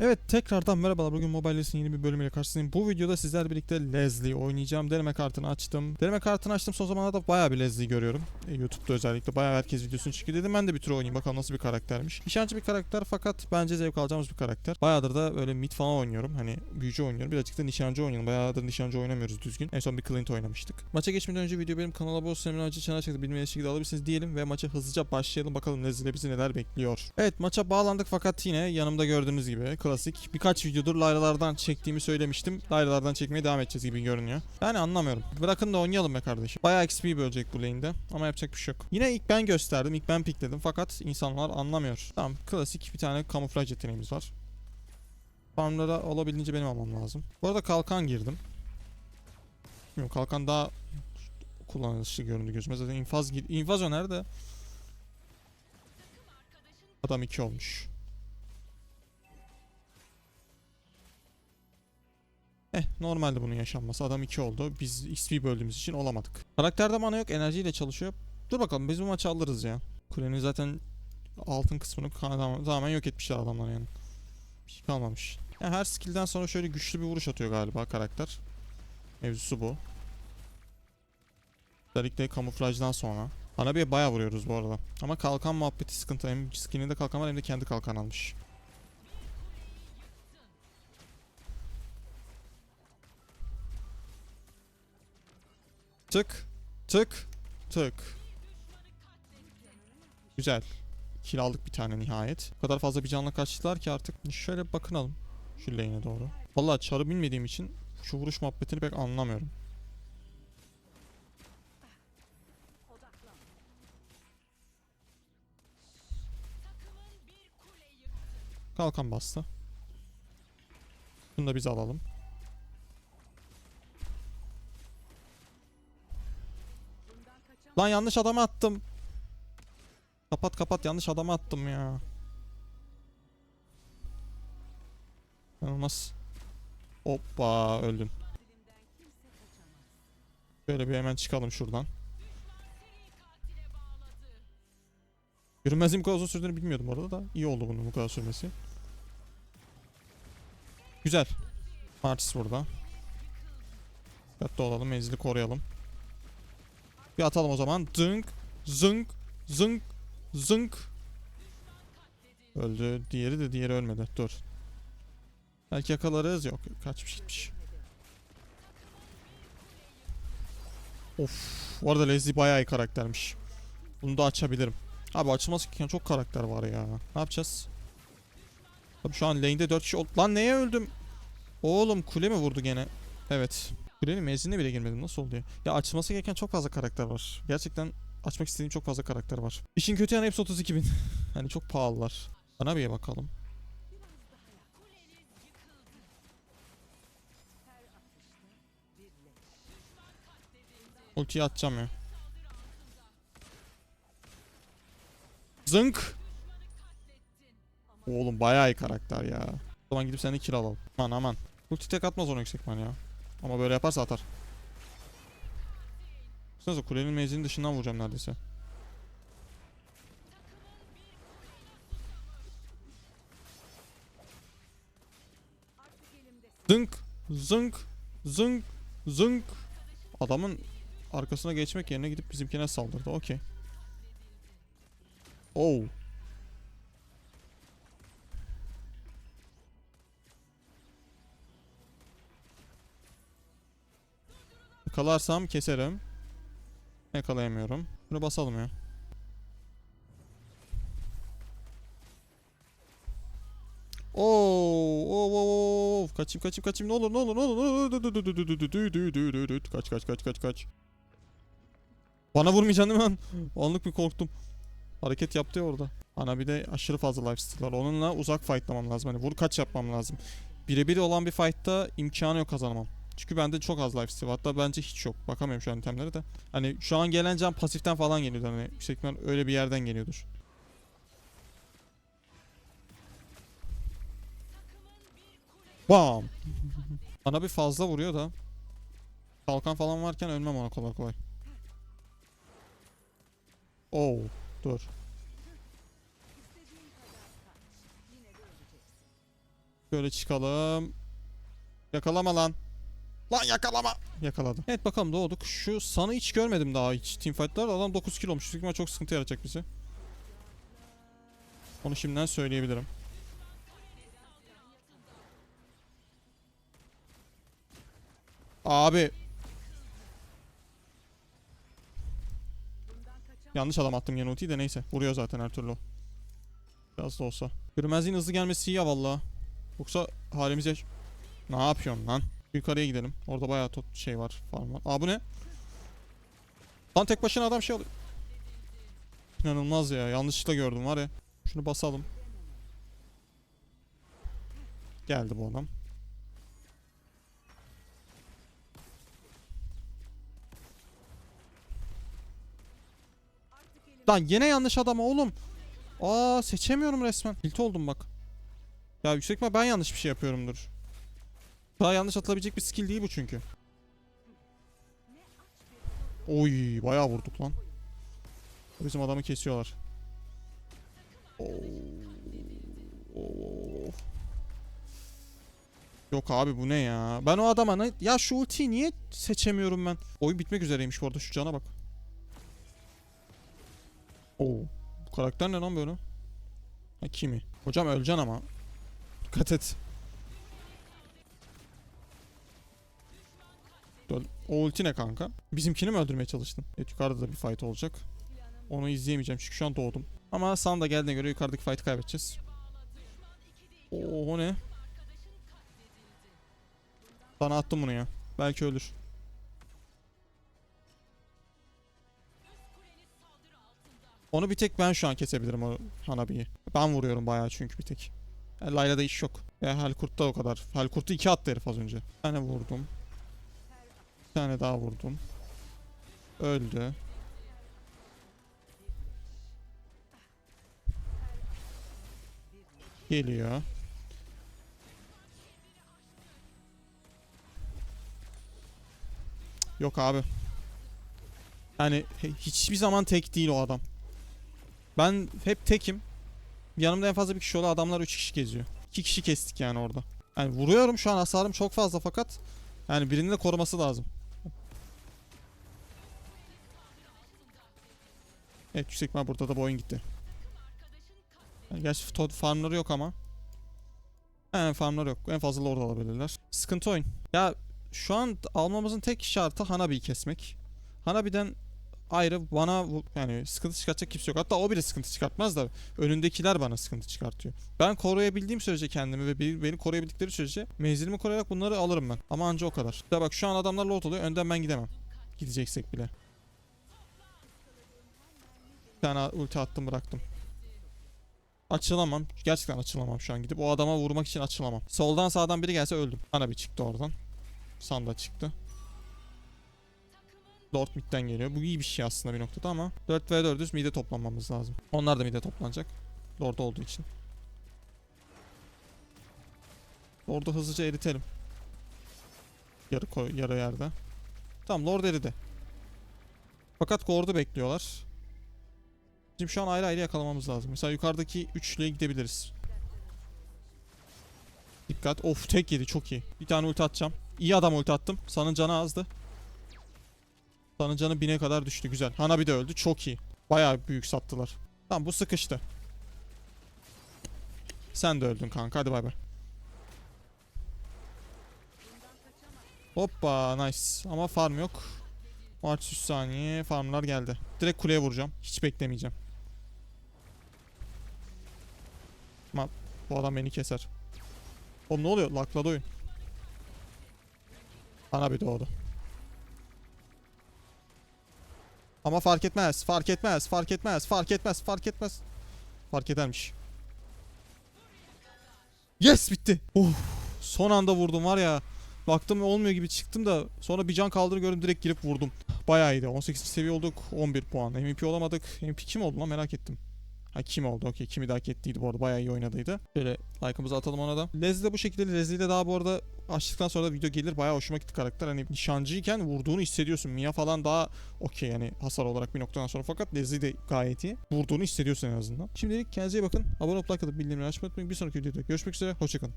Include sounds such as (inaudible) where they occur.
Evet tekrardan merhabalar bugün Mobile Legends'in yeni bir bölümüyle karşınızdayım. Bu videoda sizlerle birlikte Leslie oynayacağım. Deneme kartını açtım. Deneme kartını açtım son zamanlarda bayağı bir Leslie görüyorum. E, YouTube'da özellikle bayağı herkes videosunu çıkıyor dedim ben de bir tur oynayayım bakalım nasıl bir karaktermiş. Nişancı bir karakter fakat bence zevk alacağımız bir karakter. Bayağıdır da böyle mid falan oynuyorum. Hani büyücü oynuyorum. Birazcık da nişancı oynayalım. Bayağıdır nişancı oynamıyoruz düzgün. En son bir Clint oynamıştık. Maça geçmeden önce video benim kanala abone olmayı acı çana çekti. Bilmeyen şekilde alabilirsiniz diyelim ve maça hızlıca başlayalım. Bakalım Leslie bizi neler bekliyor. Evet maça bağlandık fakat yine yanımda gördüğünüz gibi klasik birkaç videodur Layla'lardan çektiğimi söylemiştim. Layla'lardan çekmeye devam edeceğiz gibi görünüyor. Yani anlamıyorum. Bırakın da oynayalım be kardeşim. Bayağı XP bölecek bu lane'de ama yapacak bir şey yok. Yine ilk ben gösterdim, ilk ben pikledim fakat insanlar anlamıyor. Tamam klasik bir tane kamuflaj yeteneğimiz var. Farmlara olabildiğince benim almam lazım. Bu arada kalkan girdim. Bilmiyorum kalkan daha kullanışlı göründü gözüme. Zaten infaz infaz o nerede? Adam 2 olmuş. Eh normalde bunun yaşanması. Adam 2 oldu. Biz XP böldüğümüz için olamadık. Karakterde mana yok. Enerjiyle çalışıyor. Dur bakalım biz bu maçı alırız ya. Kulenin zaten altın kısmını tamamen yok etmişler adamlar yani. Bir şey kalmamış. Ya her skill'den sonra şöyle güçlü bir vuruş atıyor galiba karakter. Mevzusu bu. Özellikle kamuflajdan sonra. Hanabi'ye bayağı vuruyoruz bu arada. Ama kalkan muhabbeti sıkıntı. Hem skininde kalkan var hem de kendi kalkan almış. Tık. Tık. Tık. Güzel. Kill aldık bir tane nihayet. O kadar fazla bir canla kaçtılar ki artık. Şöyle bakınalım. Şu lane'e doğru. Vallahi çarı bilmediğim için şu vuruş muhabbetini pek anlamıyorum. Kalkan bastı. Bunu da biz alalım. Lan yanlış adama attım. Kapat kapat yanlış adama attım ya. Olmaz. Hoppa öldüm. Şöyle bir hemen çıkalım şuradan. Görünmezliğim bu kadar uzun sürdüğünü bilmiyordum orada da. iyi oldu bunun bu kadar sürmesi. Güzel. Martis burada. Dikkatli olalım menzili koruyalım. Bir atalım o zaman. Zınk, zınk, zınk, zınk. Öldü. Diğeri de diğeri ölmedi. Dur. Belki yakalarız. Yok. Kaçmış gitmiş. Of. Bu arada Leslie bayağı iyi karaktermiş. Bunu da açabilirim. Abi açılması gereken çok karakter var ya. Ne yapacağız? Tabii şu an lane'de 4 kişi. Lan neye öldüm? Oğlum kule mi vurdu gene? Evet. Kulenin menziline bile girmedim. Nasıl oldu ya? Açılması gereken çok fazla karakter var. Gerçekten açmak istediğim çok fazla karakter var. İşin kötü yanı hepsi 32 bin. (laughs) hani çok pahalılar. Bana bir bakalım. Ultiyi atacağım ya. Zınk. Oğlum bayağı iyi karakter ya. O zaman gidip seni kill. Aman aman. Ulti tek atmaz onu yüksek man ya. Ama böyle yaparsa atar. Baksanıza kulenin menzilinin dışından vuracağım neredeyse. Zınk, zınk, zınk, zınk. Adamın arkasına geçmek yerine gidip bizimkine saldırdı. Okey. Oh. Yakalarsam keserim. Yakalayamıyorum. Bunu basalım ya. Oo, oo, oo, oo. Kaçayım kaçayım kaçayım ne olur ne olur ne olur ne olur. Kaç kaç kaç kaç kaç. Bana vurmayacaksın değil mi? Anlık bir korktum. Hareket yaptı ya orada. Ana bir de aşırı fazla lifesteal var. Onunla uzak fightlamam lazım. Hani vur kaç yapmam lazım. Birebir olan bir fightta imkanı yok kazanamam. Çünkü bende çok az lifesteal var. Hatta bence hiç yok. Bakamıyorum şu an itemlere de. Hani şu an gelen can pasiften falan geliyordur. Hani yüksek öyle bir yerden geliyordur. Bam. Bana bir fazla vuruyor da. Kalkan falan varken ölmem ona kolay kolay. Oh, dur. Böyle çıkalım. Yakalama lan. Lan yakalama. Yakaladı. Evet bakalım doğduk. Şu Sun'ı hiç görmedim daha hiç teamfight'larda. Adam 9 kilo olmuş. Büyük çok sıkıntı yaratacak bize. Onu şimdiden söyleyebilirim. Abi. Yanlış adam attım yine ultiyi de neyse. Vuruyor zaten her türlü. Biraz da olsa. Görünmezliğin hızlı gelmesi iyi ya valla. Yoksa halimiz yaş... Ne yapıyorsun lan? Yukarıya gidelim. Orada bayağı tot şey var. Farm var. Aa bu ne? Lan tek başına adam şey alıyor. İnanılmaz ya. Yanlışlıkla gördüm var ya. Şunu basalım. Geldi bu adam. Lan yine yanlış adam oğlum. Aa seçemiyorum resmen. Tilt oldum bak. Ya yüksek ihtimal ben yanlış bir şey yapıyorumdur. Daha yanlış atılabilecek bir skill değil bu çünkü. Oy bayağı vurduk lan. Bizim adamı kesiyorlar. Oo. Oo. Yok abi bu ne ya? Ben o adama ne... Ya şu ultiyi niye seçemiyorum ben? Oyun bitmek üzereymiş bu arada şu cana bak. Oo. Bu karakter ne lan böyle? Ha kimi? Hocam öleceksin ama. Dikkat et. Dön. O ulti ne kanka? Bizimkini mi öldürmeye çalıştın? Evet yukarıda da bir fight olacak. Onu izleyemeyeceğim çünkü şu an doğdum. Ama Sam da geldiğine göre yukarıdaki fight'ı kaybedeceğiz. Oo ne? Sana attım bunu ya. Belki ölür. Onu bir tek ben şu an kesebilirim o Hanabi'yi. Ben vuruyorum bayağı çünkü bir tek. Yani Layla'da iş yok. Ya Halkurt'ta o kadar. Halkurt'u iki attı herif az önce. Bir vurdum. Tane daha vurdum. Öldü. Geliyor. Yok abi. Yani hiçbir zaman tek değil o adam. Ben hep tekim. Yanımda en fazla bir kişi oluyor. Adamlar 3 kişi geziyor. 2 kişi kestik yani orada. Yani vuruyorum şu an hasarım çok fazla fakat yani birinin de koruması lazım. Evet yüksek ihtimal burada da bu gitti. Yani gerçi Todd farmları yok ama. He farmları yok. En fazla orada alabilirler. Sıkıntı oyun. Ya şu an almamızın tek şartı Hanabi'yi kesmek. Hanabi'den ayrı bana yani sıkıntı çıkartacak kimse yok. Hatta o bile sıkıntı çıkartmaz da önündekiler bana sıkıntı çıkartıyor. Ben koruyabildiğim sürece kendimi ve be- beni koruyabildikleri sürece menzilimi koruyarak bunları alırım ben. Ama anca o kadar. Ya bak şu an adamlar lot oluyor. Önden ben gidemem. Gideceksek bile. Tane ulti attım bıraktım. Açılamam. Gerçekten açılamam şu an gidip. O adama vurmak için açılamam. Soldan sağdan biri gelse öldüm. Bana bir çıktı oradan. Sanda çıktı. Lord midden geliyor. Bu iyi bir şey aslında bir noktada ama 4 ve 4'üz mide toplanmamız lazım. Onlar da mide toplanacak. Lord olduğu için. Lord'u hızlıca eritelim. Yarı, koy, yarı yerde. Tamam Lord eridi. Fakat Gord'u bekliyorlar. Bizim şu an ayrı ayrı yakalamamız lazım. Mesela yukarıdaki üçlüye gidebiliriz. Dikkat. Of tek yedi çok iyi. Bir tane ulti atacağım. İyi adam ulti attım. Sanın canı azdı. Sanın canı bine kadar düştü güzel. Hanabi de öldü çok iyi. Bayağı büyük sattılar. Tamam bu sıkıştı. Sen de öldün kanka hadi bay bay. Hoppa nice. Ama farm yok. Maç 3 saniye farmlar geldi. Direkt kuleye vuracağım. Hiç beklemeyeceğim. Bu adam beni keser. Oğlum ne oluyor? Lakladı oyun. Ana bir doğdu. Ama fark etmez, fark etmez, fark etmez, fark etmez, fark etmez. Fark edermiş. Yes bitti. Uf, son anda vurdum var ya. Baktım olmuyor gibi çıktım da sonra bir can kaldır gördüm direkt girip vurdum. Bayağı iyiydi. 18 seviye olduk. 11 puan. MVP olamadık. MVP kim oldu lan merak ettim. Ha kim oldu? Okey. Kimi daha ettiydi bu arada. Bayağı iyi oynadıydı. Şöyle like'ımızı atalım ona da. Leslie de bu şekilde. Leslie de daha bu arada açtıktan sonra da video gelir. Bayağı hoşuma gitti karakter. Hani nişancıyken vurduğunu hissediyorsun. Mia falan daha okey yani hasar olarak bir noktadan sonra. Fakat Leslie de gayet iyi. Vurduğunu hissediyorsun en azından. Şimdilik kendinize iyi bakın. Abone olup like atıp bildirimleri açmayı unutmayın. Bir sonraki videoda görüşmek üzere. Hoşçakalın.